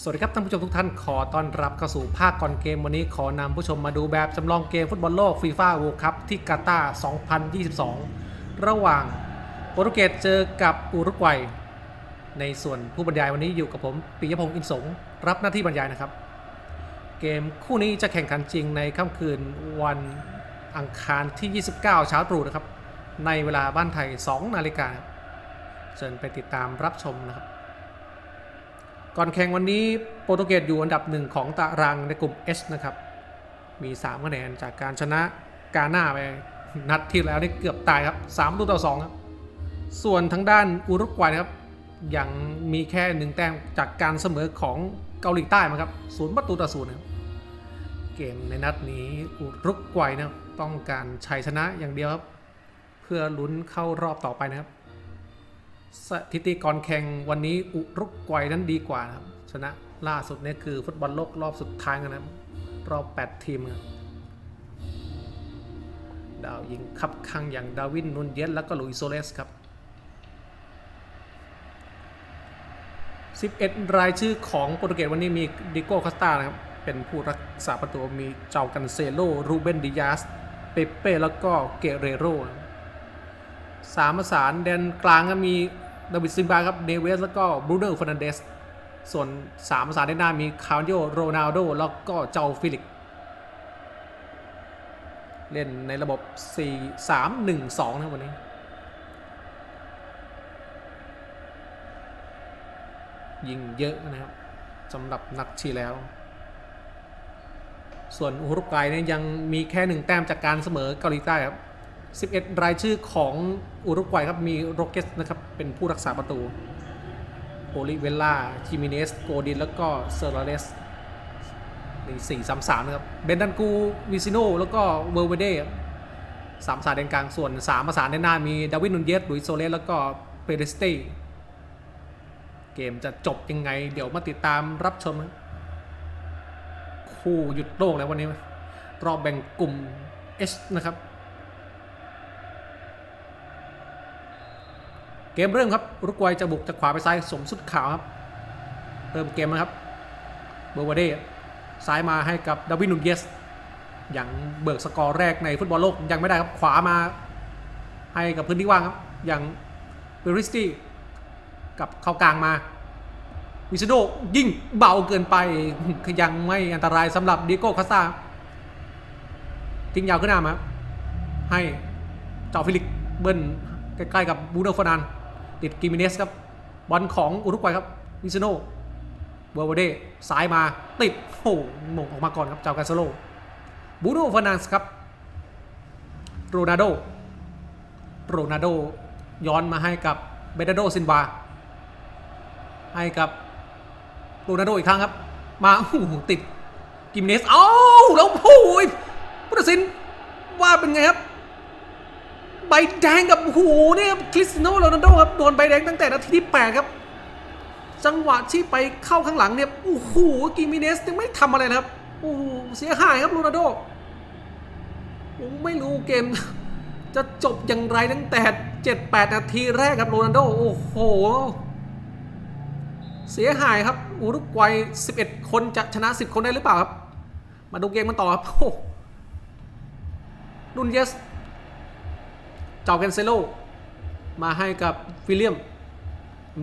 สวัสดีครับท่านผู้ชมทุกท่านขอต้อนรับเข้าสู่ภาคก่อนเกมวันนี้ขอนำผู้ชมมาดูแบบจำลองเกมฟุตบอลโลกฟีฟ่า w ว r l d คัพที่กาตาร์2022 ระหว่างโปรตุเกสเจอกับอุรุกวัย ในส่วนผู้บรรยายวันนี้อยู่กับผมปิยพงศ์อินสงรับหน้าที่บรรยายนะครับ เกมคู่นี้จะแข่งขันจริงในค่ำคืนวันอังคารที่ 29 เช้าตรู่นะครับ ในเวลาบ้านไทย 2 นาฬิกาเชิญไปติดตามรับชมนะครับ ก่อนแข่งวันนี้โปรตุเกสอยู่อันดับหนึ่งของตารางในกลุ่ม H นะครับ มี3คะแนนจากการชนะกาหน้าไป นัดที่แล้วนี่เกือบตายครับ3ประตูต่อ 2 ครับ ส่วนทางด้านอุรุกวัยนะครับ ยังมีแค่หนึ่งแต้มจากการเสมอของเกาหลีใต้มาครับศูนย์ประตูต่อศูนย์ครับเกมในนัดนี้อุรุกวัยนะต้องการชัยชนะอย่างเดียวครับ เพื่อลุ้นเข้ารอบต่อไปนะครับ สถิติก่อนแข่งวันนี้อุรุกวัยนั้นดีกว่านะครับชนะล่าสุดนี่คือฟุตบอลโลกรอบสุดท้ายกันนะครับรอบ 8 ทีมครับดาวยิงคับคังอย่างดาวินนุนเยสแล้วก็ลุยโซเลสครับ 11 รายชื่อของโปรตุเกสวันนี้มีดิโก้คาสตานะครับ เป็นผู้รักษาประตูมีเจ้ากันเซโล รูเบนดิยาส เปเป้ แล้วก็เกเรโรสามประสานแดนกลางก็มี ดาวิดซิมบาครับเนเวสแล้วก็บรูโน่ฟร์นันเดสส่วนสามประสานด้านหน้ามีคาร์โยโรนัลโดแล้วก็เจ้าฟิลิก เล่นในระบบ 4 3 1 2 นะวันนี้ ยิงเยอะนะครับสำหรับนัดที่แล้ว ส่วนอุรุกวัยเนี่ยยังมีแค่หนึ่งแต้มจากการเสมอเกาหลีใต้ครับ 11 รายชื่อของอุรุกวัยครับ มีโรเกสนะครับ เป็นผู้รักษาประตูโอลิเวล่าคิมิเนส โกดิน แล้วก็เซอร์เรสนี่สี่สามสามนะครับเบนดันกูวิซิโนแล้วก็เวอร์เวเดสามสายแดนกลางส่วนสามประสานด้านหน้ามีดาวินนุนเยสลุยโซเลสแล้วก็เปเรสเตเกมจะจบยังไง เดี๋ยวมาติดตามรับชม คู่หยุดโลกแล้ววันนี้ รอบแบ่งกลุ่ม H นะครับ เกมเริ่มครับอุรุกวัยจะบุกจากขวาไปซ้ายสมสุดขาวครับเริ่มเกมนะครับเบอร์วาเด้ซ้ายมาให้กับดาวินุนเยสอย่างเบิกสกอร์แรกในฟุตบอลโลกยังไม่ได้ครับขวามาให้กับพื้นที่ว่างครับอย่างเบริสตี้กับเข้ากลางมาวิซโดยิ่งเบาเกินไปยังไม่อันตรายสำหรับดิโก้คาซาทิ้งยาวขึ้นหน้ามาให้เจ้าฟิลิกเบิ้ลใกล้ๆกับบูโนฟานัน ติดกิมิเนสครับ บอลของอุรุกวัยครับวิซโนเบอร์วาเดซ้ายมาติดโอ้โหมงออกมาก่อนครับเจ้ากาซโลบูโนฟานันครับโรนัลโดโรนัลโดย้อนมาให้กับเบเดโดซินวาให้กับโรนัลโดอีกครั้งครับ มาโอ้โหติดกิมเนสเอ้าแล้วโอ้ยพุทธศิลป์ว่าเป็นไงครับ บแดงกับโอ้โหเนี่ยคริสโนโรนัลโดครับโดนใบแดงตั้งแต่นาทีที่8ครับ จังหวะที่ไปเข้าข้างหลังเนี่ยโอ้โหกิมิเนสยังไม่ทำอะไรนะครับโอ้โหเสียหายครับโรนัลโดผมไม่รู้เกม จะจบอย่างไรตั้งแต่ 7-8 นาทีแรกครับโรนัลโดโอ้โห เสียหายครับอุรุกวัย 11 คนจะชนะ 10 คนได้หรือเปล่าครับ มาดูเกมกันต่อครับโอ้นุนเยส เจ้าแคนเซโลมาให้กับวิลเลียม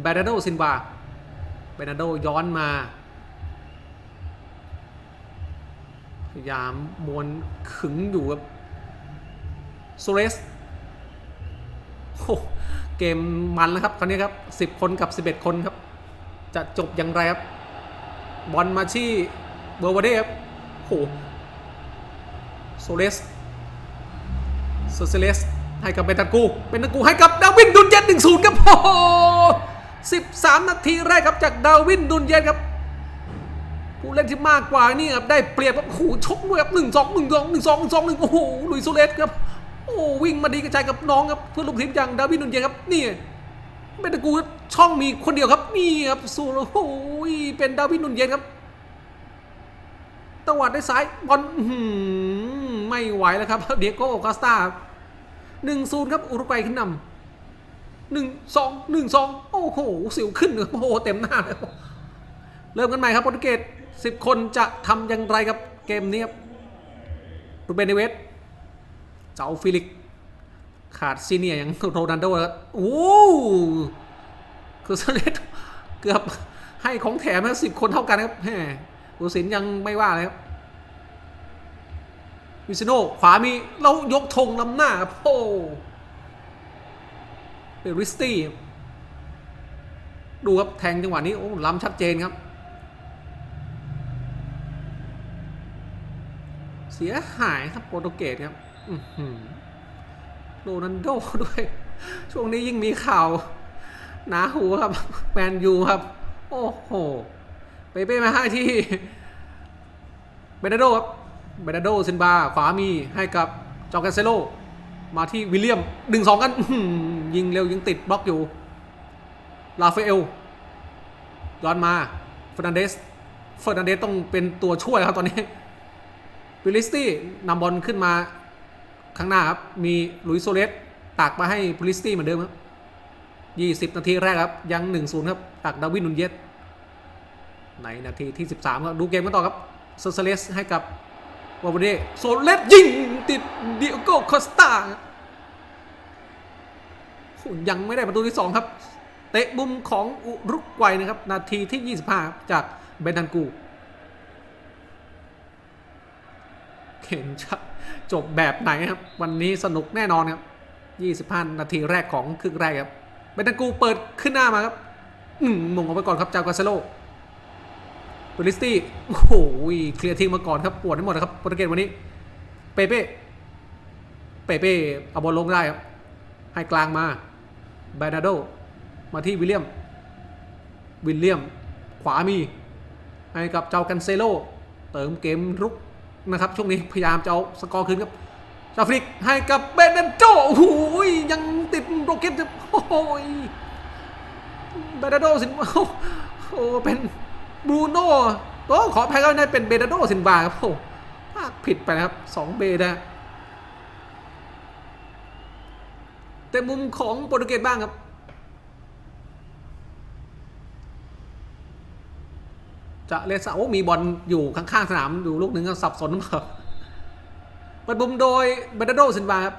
เบรนโดซินวาเบรนโดย้อนมาพยายามมวนขึงอยู่กับโซเรสโอ้เกมมันแล้วครับคราวนี้ครับ 10 คนกับ 11 คนครับ จะจบอย่างไรครับ บอลมาที่เบอร์วาเดครับโหโซเลสโซเซเลส ให้กับเบนตากูเบนตากูให้กับดาวินดุนเยสหนึ่งศูนย์ครับโอ้โหสิบสามนาทีแรกครับจากดาวินดุนเยสครับ ผู้เล่นที่มากกว่านี่ครับได้เปรียบครับโอ้โหชกด้วยครับหนึ่งสองหนึ่งสองหนึ่งสองหนึ่งสองหนึ่งโอ้โหลุยโซเลสครับโอ้วิ่งมาดีกระจายกับน้องครับเพื่อนลูกทีมอย่างดาวินดุนเยสครับนี่เบนตากูช่องมีคนเดียวครับนี่ครับสูโอ้โหเป็นดาวินดุนเยสครับตวัดด้วยซ้ายบอลไม่ไหวแล้วครับเดียโก้คาสตา หนึ่งศูนย์ครับอุรุกวัยขึ้นนำหนึ่งสองหนึ่งสองโอ้โหสิวขึ้นโอ้โหเต็มหน้าเลยเริ่มกันใหม่ครับโปรตุเกส10คนจะทำอย่างไรครับเกมนี้ครับรูเบนเนเวสเจ้าฟิลิก ขาดซีเนียอย่างโรนัลโดครับโอ้คือสเลตเกือบให้ของแถมนะสิบคนเท่ากันครับแหมผู้สินยังไม่ว่าเลยครับ วิซิโน่ขวามีเรายกธงลำหน้าครับโอ้เบริสตี้ดูครับแทงจังหวะนี้โอ้ล้ำชัดเจนครับ เสียหายครับโปรตุเกสครับโรนัลโดด้วย ช่วงนี้ยิ่งมีข่าวหนาหูครับแมนยูครับ โอ้โหเปเป้มาให้ที่เบนาโดครับ เบนาโดซินบาขวามีให้กับจอแกนเซโล มาที่วิลเลียมดึงสองกันยิงเร็วยิงติดบล็อกอยู่ ลาเฟเอลย้อนมาเฟอร์นันเดสเฟอร์นันเดสต้องเป็นตัวช่วยครับตอนนี้วิลลิสตี้นำบอลขึ้นมาข้างหน้าครับ มีลุยโซเลสตักมาให้วิลลิสตี้เหมือนเดิมครับ20นาทีแรกครับ ยัง1-0ครับ ตักดาวินนุนเยสในนาทีที่13ครับ ดูเกมกันต่อครับโซเซเลสให้กับ วาเวเดโซเลสยิงติดดิโอโกคอสตาโอ้ยังไม่ได้ประตูที่ 2 ครับ เตะมุมของอุรุกวัยนะครับ นาทีที่ 25ครับจากเบนทันกูเห็นจะจบแบบไหนครับ วันนี้สนุกแน่นอนครับ 25 นาทีแรกของครึ่งแรกครับเบนทันกูเปิดขึ้นหน้ามาครับ อืมมงออกไปก่อนครับจากาเซโล บลิสตี้โอ้โหเคลียร์ทิ้งมาก่อนครับปวดให้งหมดนะครับโปรตุเกสวันนี้ เปเป้ เปเป้เอาบอลลงได้ครับ ให้กลางมาแบรนาโด มาที่วิลเลียม วิลเลียม ขวามี ให้กับเจ้ากันเซโล เติมเกมรุกนะครับ ช่วงนี้พยายามจะเอาสกอร์คืนครับจาฟริกให้กับเบนเดนโจโอ้โหยังติดโรเก็ตโอ้โหเบนเดโดสินโอ้โหเป็น บรูโน่โอ้ขอแพ้ก็ได้เป็นเบนเดโดสินบาครับโอ้พลาดผิดไปนะครับสองเบนะแต่มุมของโปรตุเกสบ้างครับจะเลสโอ้มีบอลอยู่ข้างๆสนามอยู่ลูกหนึ่งก็สับสนมากเปิดบุมโดยเบนโดซินวาครับ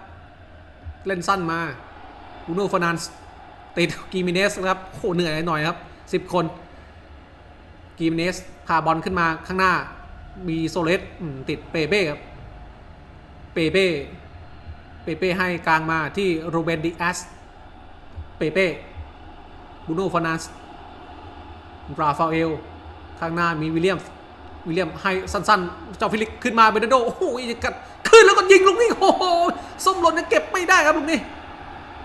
เล่นสั้นมาบูโน่ฟานานติดกีมิเนสครับโหเหนื่อยหน่อยครับ 10 คน กีมเนสพาบอลขึ้นมาข้างหน้า มีโซเลสติดเปเป้ครับ เปเป้ เปเป้ให้กลางมาที่โรเบนดิอัส เปเป้บูโน่ฟานาส์ราฟาเอล ข้างหน้ามีวิลเลียม วิลเลียมให้สั้นๆ เจ้าฟิลิกขึ้นมาเบนโดโอ้โหกัดขึ้นแล้วก็ยิงลูกนี้โอ้โหส้มหล่นยังเก็บไม่ได้ครับลูกนี้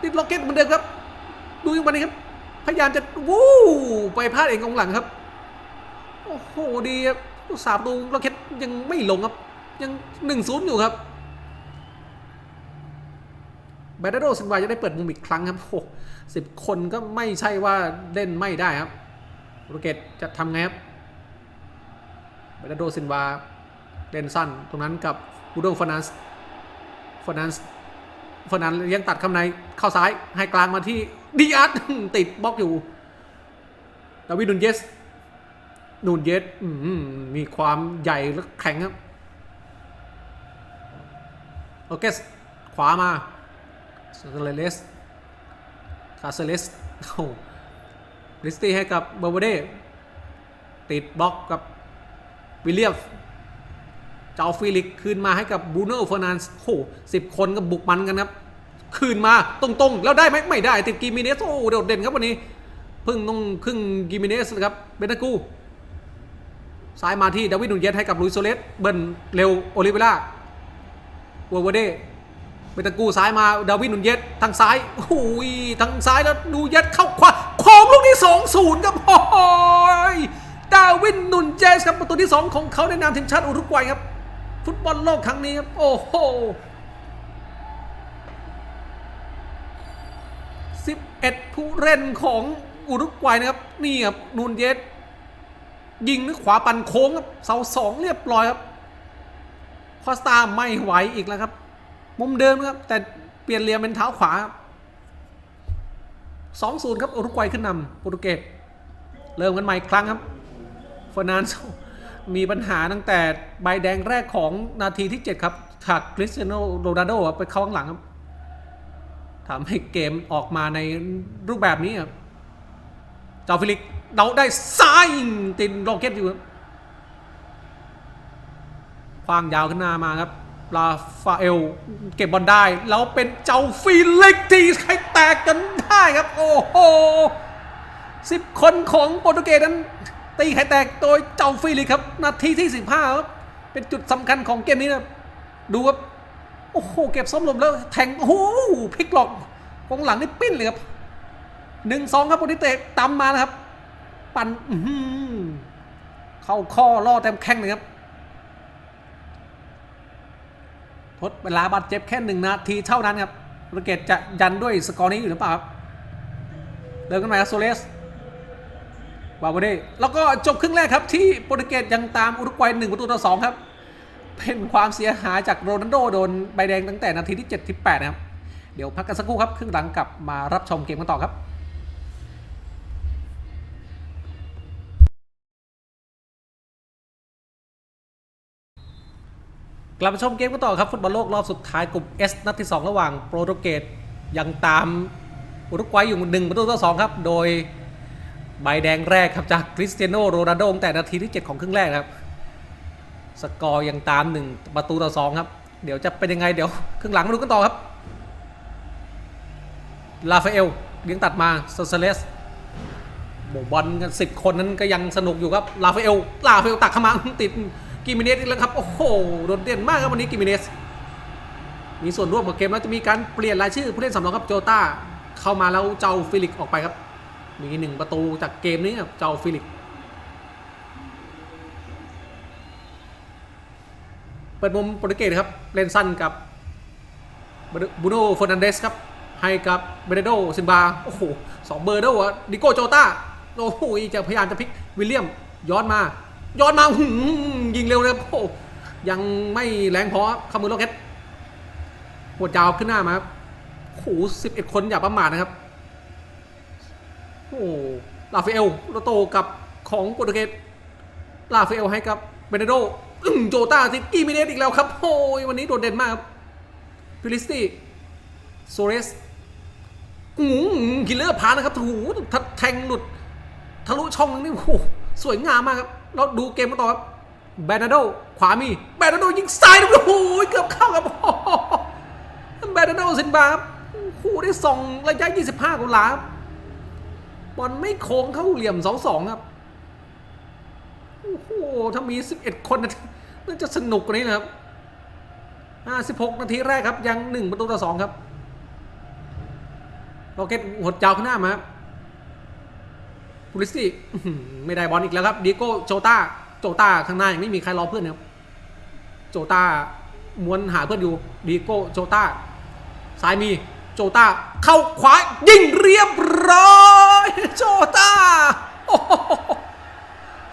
ติดล็อกเก็ตเหมือนเดิมครับ ดูยังไงครับ พยายามจะวู้ไปพลาดเองกองหลังครับ โอ้โหดีครับสามตูล็อกเก็ตยังไม่ลงครับ ยังหนึ่งศูนย์อยู่ครับเบนโดซินวาจะได้เปิดมุมอีกครั้งครับโอ้สิบคนก็ไม่ใช่ว่าเล่นไม่ได้ครับโรเกสจะทำไงครับเบรนาโดซินวาเล่นสั้นตรงนั้นกับบูโดฟานันส์ฟานันส์ฟานันส์ยังตัดข้างในเข้าซ้ายให้กลางมาที่ดีอาร์ตติดบล็อกอยู่ดาวิดนูนเยส นูนเยสมีความใหญ่และแข็งครับโอเคสขวามาเซเลเลสคาเซเลสโอ้ริสตี้ให้กับเบอร์เบเดติดบล็อกกับวิลเลียมเจ้าฟิลิกคืนมาให้กับบูโน่เฟอร์นันส์โหสิบคนก็บุกมันกันครับ คืนมาตรงๆ แล้วได้ไหมไม่ได้ ติดกิมิเนส โอ้โดดเด่นครับวันนี้ เพิ่งต้องครึ่งกิมิเนสครับ เบนากู ซ้ายมาที่ดาวิดนุนเยสให้กับลุยโซเลสเบิร์นเร็วโอลิเวล่าวัววเดเบนากูซ้ายมาดาวิดนุนเยสทางซ้ายโอ้ยทางซ้ายแล้วนูเยสเข้าขวาโค้งลูกที่สองศูนย์ครับโอ้ยดาวินนุนเจสครับประตูที่ 2 ของเขาในนามทีมชาติอุรุกวัยครับ ฟุตบอลโลกครั้งนี้ครับ โอ้โห11 ผู้เล่นของอุรุกวัยนะครับ นี่ครับนูนเยส ยิงด้วยขวาปั่นโค้งครับเสาสองเรียบร้อยครับคอสตาไม่ไหวอีกแล้วครับ มุมเดิมครับ แต่เปลี่ยนเหลี่ยมเป็นเท้าขวาครับ2-0ครับอุรุกวัยขึ้นนำโปรตุเกสเริ่มกันใหม่อีกครั้งครับฟอร์นันโซมีปัญหาตั้งแต่ใบแดงแรกของนาทีที่ 7 ครับถักคริสเตียโนโรนัลโดไปเข้าข้างหลังครับทำให้เกมออกมาในรูปแบบนี้ครับเจ้าฟิลิก เดาได้ซ้ายตินโรเก็ตอยู่ครับควางยาวขึ้นหน้ามาครับลาฟาเอลเก็บบอลได้ แล้วเป็นเจ้าฟิลิกที่ใครแตกกันได้ครับ โอ้โหสิบคนของโปรตุเกสนั้น ตีไข่แตกโดยเจ้าฟิลิกครับ นาทีที่15ครับ เป็นจุดสำคัญของเกมนี้นะครับดูครับ โอ้โห เก็บส้มลมแล้วแทง โอ้โหพลิกหลอกกองหลังนี่ปิ้นเลยครับหนึ่งสองครับโปรตุเกสตามมานะครับ ปันเข้าข้อล่อเต็มแข้งเลยครับ ทดเวลาบาดเจ็บแค่หนึ่งนาทีเท่านั้นครับโปรตุเกสจะยันด้วยสกอร์นี้อยู่หรือเปล่าครับ เดินกันมาโซเลสบาโบเดแล้วก็จบครึ่งแรกครับที่โปรตุเกสยังตามอุรุกวัย1ประตูต่อ2ครับ เป็นความเสียหายจากโรนัลโดโดนใบแดงตั้งแต่นาทีที่ 7 ที่ 8 นะครับ เดี๋ยวพักกันสักครู่ครับ ครึ่งหลังกลับมารับชมเกมกันต่อครับ กลับมาชมเกมกันต่อครับฟุตบอลโลกรอบสุดท้ายกลุ่ม S นัดที่ 2 ระหว่างโปรตุเกสยังตามอุรุกวัยอยู่1ประตูต่อ2ครับ โดยใบแดงแรกครับจากคริสเตียโนโรนัลโดตั้งแต่นาทีที่ 7 ของครึ่งแรกครับ สกอร์ยังตาม 1 ประตูต่อ2ครับ เดี๋ยวจะเป็นยังไงเดี๋ยวครึ่งหลังมาดูกันต่อครับลาฟาเอลเลี้ยงตัดมาโซเซเลสบบอลกันสิบคนนั้นก็ยังสนุกอยู่ครับลาฟาเอลลาฟาเอลตักเข้ามาติด กิมิเนสอีกแล้วครับ โอ้โห โดดเด่นมากครับวันนี้กิมิเนส มีส่วนร่วมกับเกมแล้วจะมีการเปลี่ยนรายชื่อผู้เล่นสำรองครับโจต้า เข้ามาแล้วเจ้าฟิลิกออกไปครับ มีหนึ่งประตูจากเกมนี้ครับเจ้าฟิลิกเปิดมุมโปรตุเกสครับ เล่นสั้นกับบูโน่เฟอร์นันเดสครับ ให้กับเบเนโดซินบา โอ้โหสองเบอร์ด้วยวะดิโก้โจต้า โอ้โหจะพยายามจะพลิกวิลเลียมย้อนมา ย้อนมาหืม ยิงเร็วเลยครับโอ้ยังไม่แรงพอข้ามือโลเกตหัวจาวขึ้นหน้ามาครับโอ้โหสิบเอ็ดคนอย่าประมาทนะครับ โอ้ลาฟาเอลโรโตกับของโปรตุเกสลาฟาเอลให้กับเบเนโดอื้โจต้าซิกี้มิเนสอีกแล้วครับโอ้ยวันนี้โดดเด่นมากครับฟิลิสตี้โซเรสอืมกิลเลอร์พานะครับโอ้โหทัดแทงหลุด ทะลุช่องนี่โอ้สวยงามมากครับ เราดูเกมกันต่อครับ แบรนาโดขวามีแบรนาโดยิงซ้ายโอ้โหเกือบเข้าครับโอ้โหแบรนาโดซินบาครับโอ้โหได้ส่องระยะ 25กุหลาบบอลไม่โค้งเข้าเหลี่ยมสองสองครับโอ้โหถ้ามี 11 คนน่าจะสนุกกว่านี้นะครับ56 นาทีแรกครับ ยัง 1 ประตูต่อ 2 ครับโรเกตหดยาวขึ้นหน้ามาครับพูลิสตี้อื้อหือไม่ได้บอลอีกแล้วครับดีโก้โจต้า โจต้าข้างหน้ายังไม่มีใครรอเพื่อนนะครับโจต้าม้วนหาเพื่อนอยู่ดีโก้โจต้าซ้ายมีโจต้าเข้าขวายิงเรียบร้อยโจต้า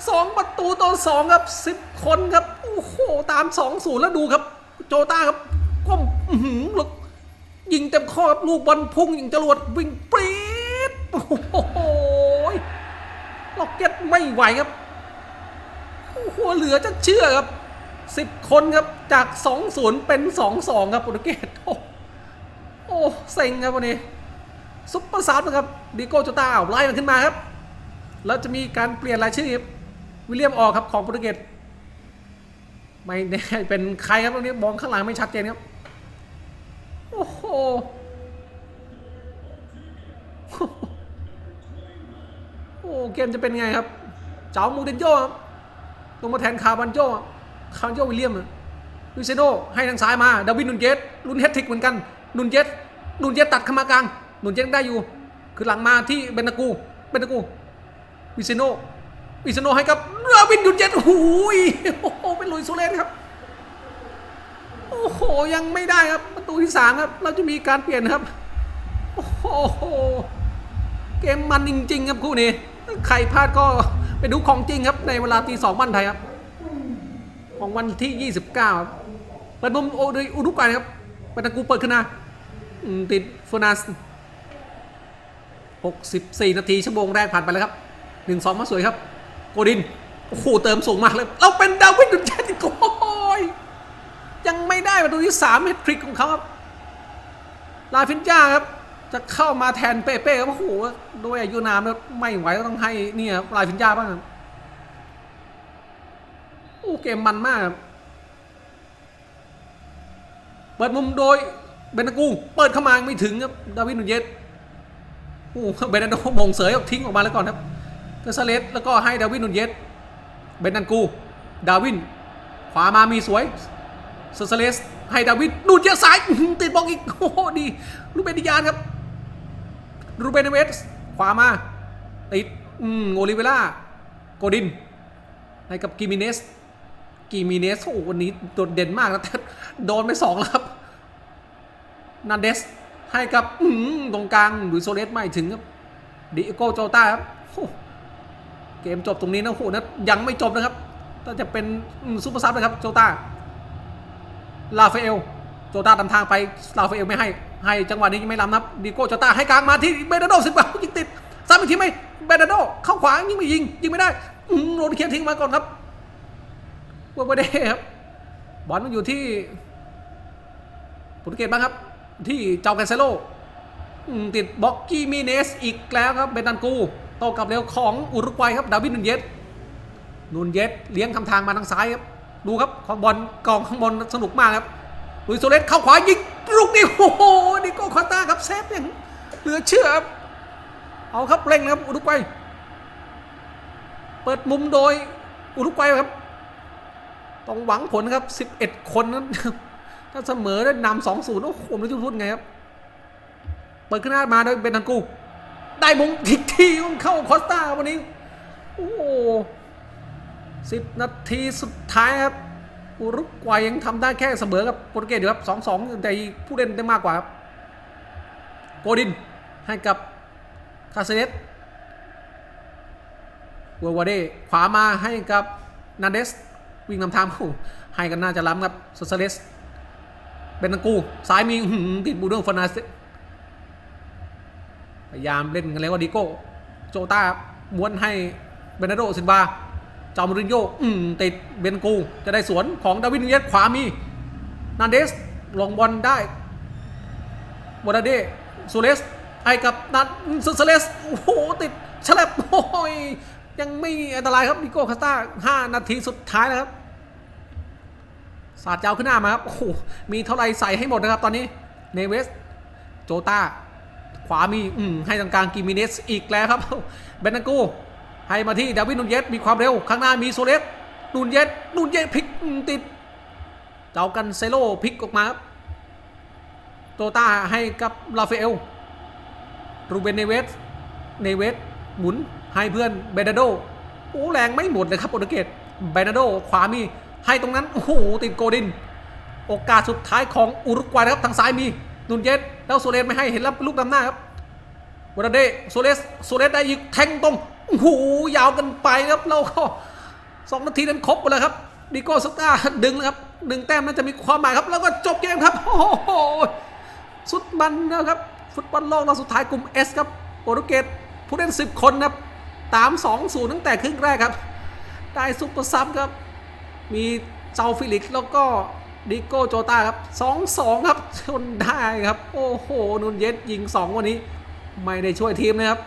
สองประตูต่อสองครับสิบคนครับโอ้โหตามสองศูนย์แล้วดูครับ โจต้าครับก้มอื้อหือลูกยิงเต็มข้อครับลูกบอลพุ่งยิงจรวดวิ่งปรี๊ดโอ้โหล็อกเก็ตไม่ไหวครับ อ้โหเหลือจะเชื่อครับสิบคนครับจากสองศูนย์เป็นสองสองครับโปรตุเกสโอ้โอ้เซ็งครับวันนี้ซุปเปอร์ซับนะครับดิโก้โจตาไล่มันขึ้นมาครับ แล้วจะมีการเปลี่ยนรายชื่อครับวิลเลียมออกครับของโปรตุเกสไม่แน่เป็นใครครับตรงนี้มองข้างหลังไม่ชัดเจนครับโอ้โหโอ้เกมจะเป็นไงครับ เจ้ามูเดนโยครับ ลงมาแทนคาร์บันโยคาร์บันโยวิลเลียมลุยเซโนให้ทางซ้ายมาดาวินนุนเยสลุนเฮตทริกเหมือนกันนุนเยสนุนเยสตัดเข้ามากลางนุนเยสได้อยู่ คือหลังมาที่เบนนากูเบนนากูวิเซโนวิเซโนให้กับดาวินนุนเยสโอ้ยโอ้โหเป็นลุยโซเลสครับโอ้โหยังไม่ได้ครับประตูที่สามครับ เราจะมีการเปลี่ยนครับโอ้โหเกมมันจริงๆครับคู่นี้ ใครพลาดก็ ไปดูของจริงครับในเวลาตีสองบ้านไทยครับ ของวันที่ 29ครับเปิดมุมโอโดยอุรุกวัยครับปตากูเปิดขึ้นมาติดโฟนัส64 นาทีชั่วโมงแรกผ่านไปแล้วครับ 1-2 มาสวยครับ โกดิน โอ้โห เติมสูงมากเลย เราเป็นดาวิดดุนเจสอีกยยังไม่ได้ประตูที่สามเฮตทริกของเขาครับ ลาฟินจ้าครับ จะเข้ามาแทนเป้เป้ครับโอ้โหด้วยอายุนามแล้วไม่ไหวก็ต้องให้เนี่ยลาฟินจ้าบ้างครับโอ้เกมมันมาก เปิดมุมโดยเบนนากูเปิดเข้ามาไม่ถึงครับดาวิดนุนเยสโอ้เบนนโดมงเสยออกทิ้งออกมาแล้วก่อนครับเทสเลสแล้วก็ให้ดาวิดนุนเยสเบนนันกู ดาวิน ขวามามีสวยเซอร์เซเลสให้ดาวิดดูดเยอะซ้ายติดบอกอีกโอ้ดีรูเบนดิยานครับ รูเบนเวสขวามาติดอืมโอลิเวล่าโกดินให้กับกิมิเนสกิมิเนสโอ้วันนี้โดดเด่นมากนะแต่โดนไปสองแล้วครับนันเดสให้กับอืมตรงกลางหลุยส์โซเลสไม่ถึงครับดิโก้โจต้าครับเกมจบตรงนี้นะโหนะยังไม่จบนะครับถ้าจะเป็นซูเปอร์ซับนะครับโจต้าลาฟาเอลโจต้าทำทางไปลาฟาเอลไม่ให้ ให้จังหวะนี้ยังไม่ล้ำนะครับดิโก้โจต้าให้กลางมาที่เบนาโดสิบายิงติดซ้ำอีกทีไหมเบนาโดเข้าขวายิงไม่ยิงยิงไม่ได้โดนเคียทิ้งมาก่อนครับเวอร์เบเด้ครับบอลมันอยู่ที่โปรตุเกสบ้างครับ ที่เจ้าแกนเซโลติดบ็อกกี้มิเนสอีกแล้วครับเบนันกูโตกับเร็วของอุรุกวัยครับดาวิดนุนเยสนุนเยสเลี้ยงทำทางมาทางซ้ายครับดูครับของบอลกองข้างบนสนุกมากครับลุยโซเลสเข้าขวายิง ลูกนี้โอ้โหดิโก้คอต้าครับเซฟอย่างเหลือเชื่อครับเอาครับเร่งนะครับอุรุกวัยเปิดมุมโดยอุรุกวัยครับต้องหวังผลครับ 11 คนนั้นถ้าเสมอได้นำสองศูนย์โอ้โหไม่รู้จะพูดไงครับเปิดขึ้นหน้ามาโดยเบนทังกู ได้มงทิกทีมันเข้าคอสตาวันนี้ โอ้สิบนาทีสุดท้ายครับ อุรุกวัยยังทำได้แค่เสมอกับโปรตุเกสอยู่ครับสองสองแต่ผู้เล่นได้มากกว่าครับโกดินให้กับคาเซเนสวัววาเดขวามาให้กับนันเดสวิ่งนำทางโอ้ให้กันน่าจะล้ำครับโซเซเลสเบนตังกูซ้ายมีหือติดบูโดฟานาเซพยายามเล่นกันแล้วว่าดิโก้โจต้าม้วนให้เบนาโดซินบา จอมรินโยอืมติดเบนกูจะได้สวนของดาวินเยสขวามีนันเดสลงบอลได้บอลเดซูเลสให้กับนัดซูเลสโอ้โหติดฉลับโอ้ยยังไม่อันตรายครับดิโก้คาสตาห้านาทีสุดท้ายแล้วครับสาดเจ้าขึ้นหน้ามาครับโอ้โหมีเท่าไรใส่ให้หมดนะครับตอนนี้เนเวสโจตาขวามีอืมให้ตรงกลางกิมิเนสอีกแล้วครับเบนนังกู ให้มาที่ดาวิดนุนเยสมีความเร็วข้างหน้ามีโซเลสนุนเยสนุนเยสพลิกติดเจ้ากันเซโลพลิกออกมาครับโตต้าให้กับลาเฟเอลรูเบนเนเวสเนเวสหมุนให้เพื่อนเบนาโดโอ้แรงไม่หมดเลยครับโปรตุเกสเบนาโดขวามีให้ตรงนั้นโอ้โหติดโกดิน โอกาสสุดท้ายของอุรุกวัยนะครับทางซ้ายมีนุนเยสแล้วโซเลสไม่ให้เห็นแล้วลูกนำหน้าครับวราเดโซเลสโซเลสได้ยิงแทงตรง หูยาวกันไปครับเราก็สองนาทีนั้นครบหมดแล้วครับดิโก้สตาดึงแล้วครับดึงแต้มนั้นจะมีความหมายครับ แล้วก็จบเกมครับโอ้โหสุดมันนะครับ ฟุตบอลโลกรอบสุดท้ายกลุ่ม S ครับโปรตุเกสผู้เล่น 10 คนนะครับตาม 2-0 ตั้งแต่ครึ่งแรกครับ ได้ซุปเปอร์ซับครับ มีเจ้าฟิลิกแล้วก็ดิโก้โจตาครับ 2-2 ครับ ชนได้ครับ โอ้โห นุนเยสยิง 2 วันนี้ ไม่ได้ช่วยทีมนะครับ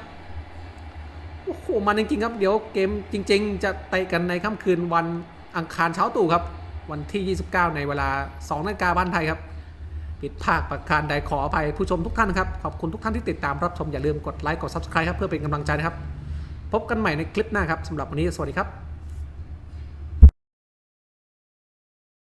โอ้โหมันจริงๆครับ เดี๋ยวเกมจริง ๆ จะเตะกันในค่ำคืนวันอังคารเช้าตู่ครับ วันที่ 29 ในเวลา2นาฬิกาบ้านไทยครับ ปิดภาคประการใดขออภัยผู้ชมทุกท่านครับ ขอบคุณทุกท่านที่ติดตามรับชมอย่าลืมกดไลค์กด Subscribe ครับเพื่อเป็นกำลังใจนะครับ พบกันใหม่ในคลิปหน้าครับสำหรับวันนี้สวัสดีครับ